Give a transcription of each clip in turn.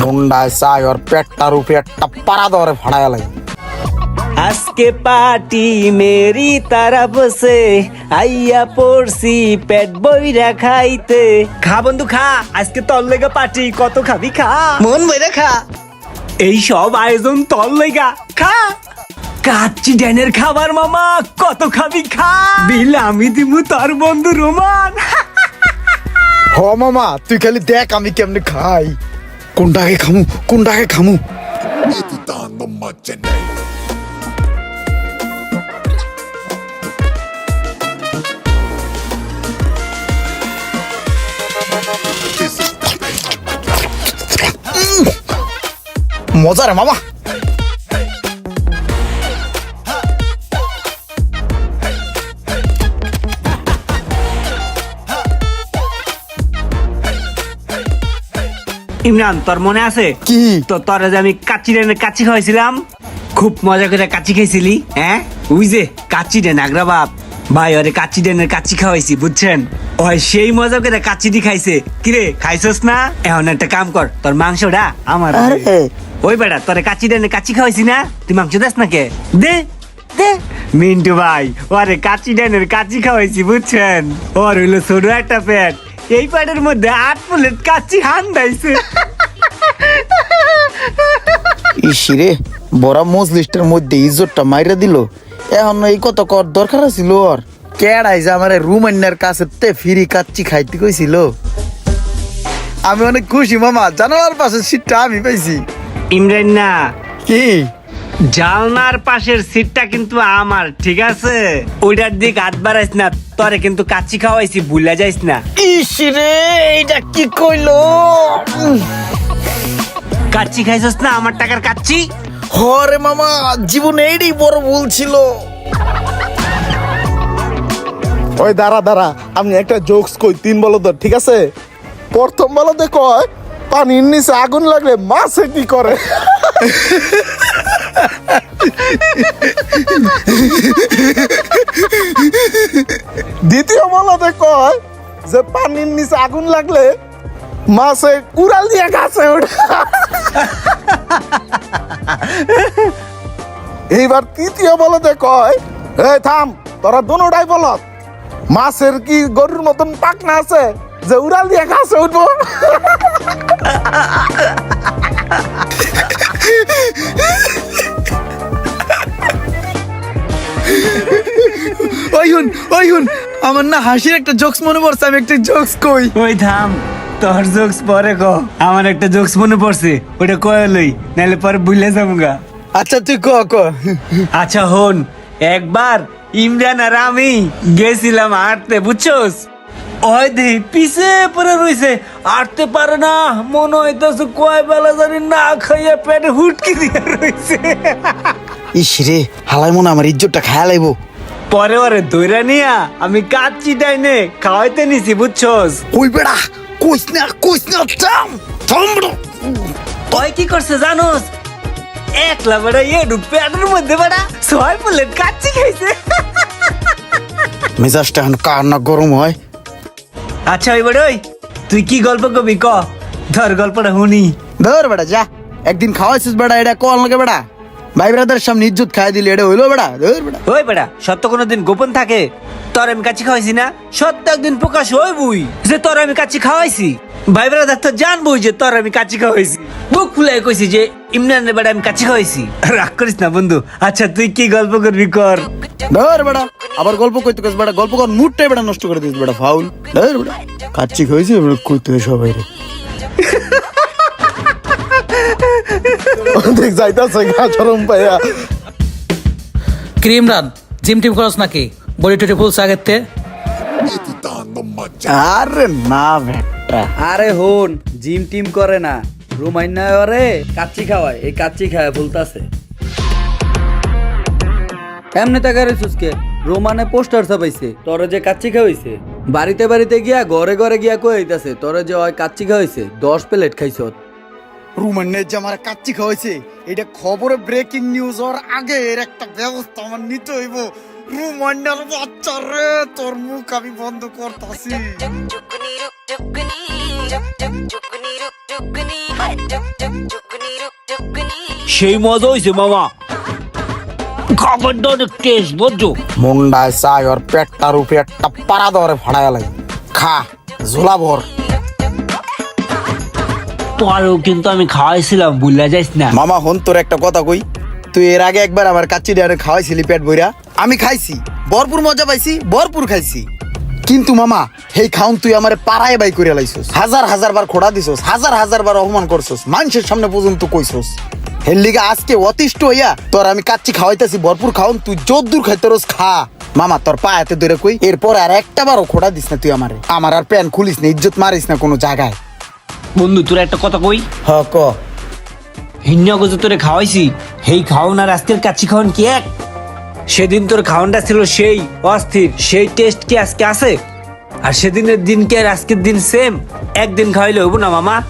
মুন্ডায় চাই ওর পেটটার উপরে একটা পাড়া ধরে ফাড়ায় লাগে। আজকে পার্টি মেরি তারফ সে আইয়া পড়ছি পেট বইরা খাইতে। খা বন্ধু খা। আজকে তোর লেগা পার্টি কত খাবি খা। মন বইরা খা। এই সব আয়োজন তোর লেগা খা। কাচ্চি ড্যানের খাবার মামা কত খাবি খা। বিল আমি দিমু তোর বন্ধু রোমান। হ মামা তুই খালি দেখ আমি কেমনে খাই কোনটাকে খামু কোনটাকে খামু Editando Magenei. This is the bass of my drum. মজা রে মামা ইমরান তোর মনে আছে? কি? তো তোরা যে আমি কাচ্চি ডেনে কাচ্চি খাওয়াইছিলাম খুব মজা করে কাচ্চি খাইছিলি হ্যাঁ? ওই যে কাচ্চি ডেন আগ্রা বাপ। ভাই ওরে কাচ্চি ডেনের কাচ্চি খাওয়াইছি বুঝছেন? ওই সেই মজা করে কাচ্চি দি খাইছে। কিরে খাইছস না? এখন একটা কাম কর তোর মাংসটা আমার আরে। ওই বেটা তোরে কাচ্চি ডেনের কাচি খাওয়াইছি না? তুই মাংস দেস না কে দে। দে। মিন্টু ভাই ওরে কাচ্চি ডেনের কাচি খাওয়াইছি বুঝছেন? ওর হইল ছোট একটা পেট। এই পেটের মধ্যে আট প্লেট কাচ্চি হান দাইছে। ইসিরে বড় মজলিস্টের মধ্যে ইজ্জতটা মাইরা দিল। এখন এই কত কর দরকার ছিল ওর। কেডাই যে আমার রুমান্যার কাছে তে ফিরি কাচ্চি খাইতে কইছিল। আমি অনেক খুশি মামা। জানালার পাশে সিটটা আমি পাইছি। ইমরান না। কি? জালনার পাশের সিটটা কিন্তু আমার ঠিক আছে? ওইটার দিক হাত বাড়াইস না তরে কিন্তু কাচ্চি খাওয়াইছি ভুলা যাইস না। ইসিরে এইটা কি কইলো? কাচ্চি খাইছস না আমার টাকার কাচ্চি হরে মামা জীবনে এইটাই বড় ভুল ছিল। ওই দাঁড়া দাঁড়া আমি একটা জোকস কই তিন বলো তো ঠিক আছে? প্রথম বলতে কয় পানির নিচে আগুন লাগলে মাছে কি করে? দ্বিতীয় বলতে কয় যে পানির নিচে আগুন লাগলে মাছে উড়াল দিয়ে গাছে ওঠে। এইবার তৃতীয় বলতে কয় এই থাম, তোরা দুটাই বলত, মাছের কি গরুর মতন পাকনা আছে যে উড়াল দিয়ে গাছে উঠবো? হুন ওই হুন আমার না হাসির একটা জোকস মনে পড়ছে আমি একটা জোকস কই। ওই থাম তোর জোকস পরে ক। আমার একটা জোকস মনে পড়ছে ওটা কয়ে লই নাহলে পরে ভুলে যাব আচ্ছা তুই ক ক। আচ্ছা হন একবার ইমরান আর আমি গেছিলাম হাঁটতে বুঝছোস? ওই দে পিছে পরে রইছে হাঁটতে পারে না মনে হইতেছে কয় বেলা জানি না খাইয়া পেটে হুটকি দিয়ে রইছে। ইসিরে হালাই মনে আমার ইজ্জতটা খায়া লাইবো। পরে ওরে দইরা নিয়া আমি কাচ্চি ডাইনে খাওয়াইতে নিছি বুঝছোস? ওই বেড়া? কইস না কইস না থাম থাম। ওই কি করছে জানোস? একলা বেড়া এডু পেটের মধ্যে বেড়া ছয় প্লেট কাচ্চি খাইছে। মেজাজটা এখন কার না গরম হয়? আচ্ছা ওই বেড়া ওই তুই কি গল্প কবি ক? ধর গল্পটা শুনি। ধর বেড়া যা। একদিন খাওয়াইছিস বেড়া এটা কল লাগে বেড়া? ভাই ব্রাদার সামনে ইজ্জত খাই দিলি এটা হইল বেড়া ধর বেড়া। ওই বেড়া সত্য কোনোদিন গোপন থাকে। তোর আমি কাচ্চি খাওয়াইছি না সত্য একদিন প্রকাশ হই বুই যে তোর আমি কাচ্চি খাওয়াইছি। ভাই বেড়া তো জানবই যে তোর আমি কাচ্চি খাওয়াইছি। বুক ফুলাই কইছি যে ইমরান বেড়া আমি কাচ্চি খাওয়াইছি। রাগ করিস না বন্ধু আচ্ছা তুই কি গল্প করবি কর। ধর বেড়া আবার গল্প কইতে কইস বেড়া গল্প কর মুডটাই বেড়া নষ্ট করে দিস বেড়া ফাউল। ধর বেড়া কাচ্চি খাইছি এবার কইতে সবাই রে দেখ যাইতাছে গা চরম পাইয়া ক্রিম রান জিম টিম করস নাকি? বডি টডি ফুলস আগের তে? Editando Magenei. আরে না বেটা। আরে হন জিম টিম করে না। রুমাইনা ওরে কাচ্চি খাওয়ায় এই কাচ্চি খাওয়ায় ভুলতাছে এমনি তাকারে সুসকে রোমানে পোস্টার ছাপাইছে তোরে যে কাচ্চি খাওয়াইছে। বাড়িতে বাড়িতে গিয়া ঘরে ঘরে গিয়া কইতাছে তোরে যে ওই কাচ্চি খাওয়াইছে দশ প্লেট খাইছ। রুমান্নের যে আমার কাচ্চি খাওয়াইছে এটা খবরে ব্রেকিং নিউজ হওয়ার আগে এর একটা ব্যবস্থা আমার নিতে হইব। রুমান্নার বাচ্চা রে তোর মুখ আমি বন্ধ করতাছি। সেই মজা হয়েছে মামা। খাবারটা অনেক টেস্ট বুঝছ? মুন্ডায় চাই ওর পেটটার উপরে একটা পাড়া দরে ফাড়ায় লাই খা ঝোলা ভর। তোরও কিন্তু আমি খাওয়াইছিলাম বুঝলা যাইস না। মামা, হন, তোর একটা কথা কই। তুই এর আগে একবার আমার কাচ্চি ডারে খাওয়াইছিলি পেট বইরা আমি খাইছি, ভরপুর মজা পাইছি, ভরপুর খাইছি। কিন্তু মামা হেই খাউন তুই আমারে পাড়ায় বাই করে লাইছস। হাজার হাজার বার খোড়া দিছস, হাজার হাজার বার অপমান করছস, মানুষের সামনে পর্যন্ত কইছস। হের লিগে আজকে অতিষ্ঠ হইয়া তোর আমি কাচ্চি খাওয়াইতেছি, ভরপুর খাওন তুই যদ্দূর খাইতে রোজ খা। মামা, তোর পায়াতে ধরে কই, এরপর আর একটা বারও খোড়া দিস না তুই আমারে। আমার আর প্যান খুলিস না, ইজ্জত মারিস না কোনো জায়গায়। বন্ধু তোর একটা কথা কই? হ ক। হিন্যাগজ তোরে খাওয়াইছি হেই খাওন আর আজকের কাছি খাওয়ান কি এক? সেদিন তোর খাওয়ানটা ছিল সেই অস্থির সেই টেস্ট কি আজকে আছে? আর সেদিনের দিন কি আর আজকের দিন সেম একদিন খাওয়াইলে হইব না মামা।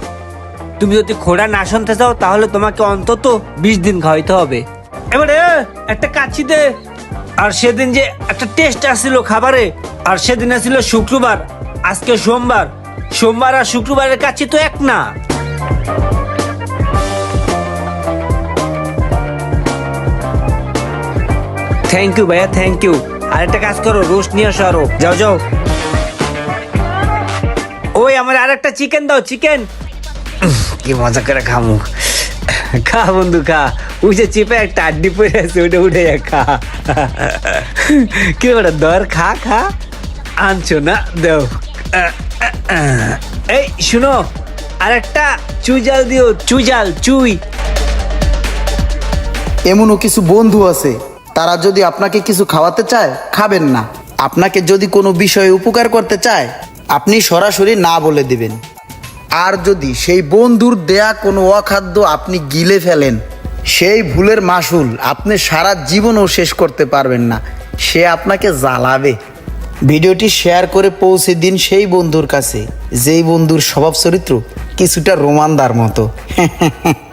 তুমি যদি খোড়া না শুনতে চাও তাহলে তোমাকে অন্তত বিশ দিন খাওয়াইতে হবে। এবারে একটা কাচ্চি দে। আর সেদিন যে একটা টেস্ট আসছিল খাবারে আর সেদিন আসছিল শুক্রবার আজকে সোমবার সোমবার আর শুক্রবারের কাচ্চি তো এক না। থ্যাংক ইউ ভাইয়া থ্যাংক ইউ আর একটা কাজ করো, রোস্ট নিয়ে আসো আরও। যাও যাও। ওই, আমার আর একটা চিকেন দাও চিকেন কি মজা করে খামু। খা বন্ধু, খা। ওই যে চিপে একটা আড্ডি পড়ে আছে, ওটা উঠে খা। কি বলে দর খা খা। আনছো না? দেও। এই, শুনো আর একটা চুই জাল দিও চুই জাল চুই। এমনও কিছু বন্ধু আছে, তারা যদি আপনাকে কিছু খাওয়াতে চায়, খাবেন না। আপনাকে যদি কোনো বিষয়ে উপকার করতে চায়, আপনি সরাসরি না বলে দিবেন। আর যদি সেই বন্ধুর দেয়া কোনো অখাদ্য আপনি গিলে ফেলেন, সেই ভুলের মাসুল আপনি সারা জীবনও শেষ করতে পারবেন না। সে আপনাকে জ্বালাবে। ভিডিওটি শেয়ার করে পৌঁছে দিন সেই বন্ধুর কাছে, যেই বন্ধুর স্বভাব চরিত্র কিছুটা রোমানদার মতো।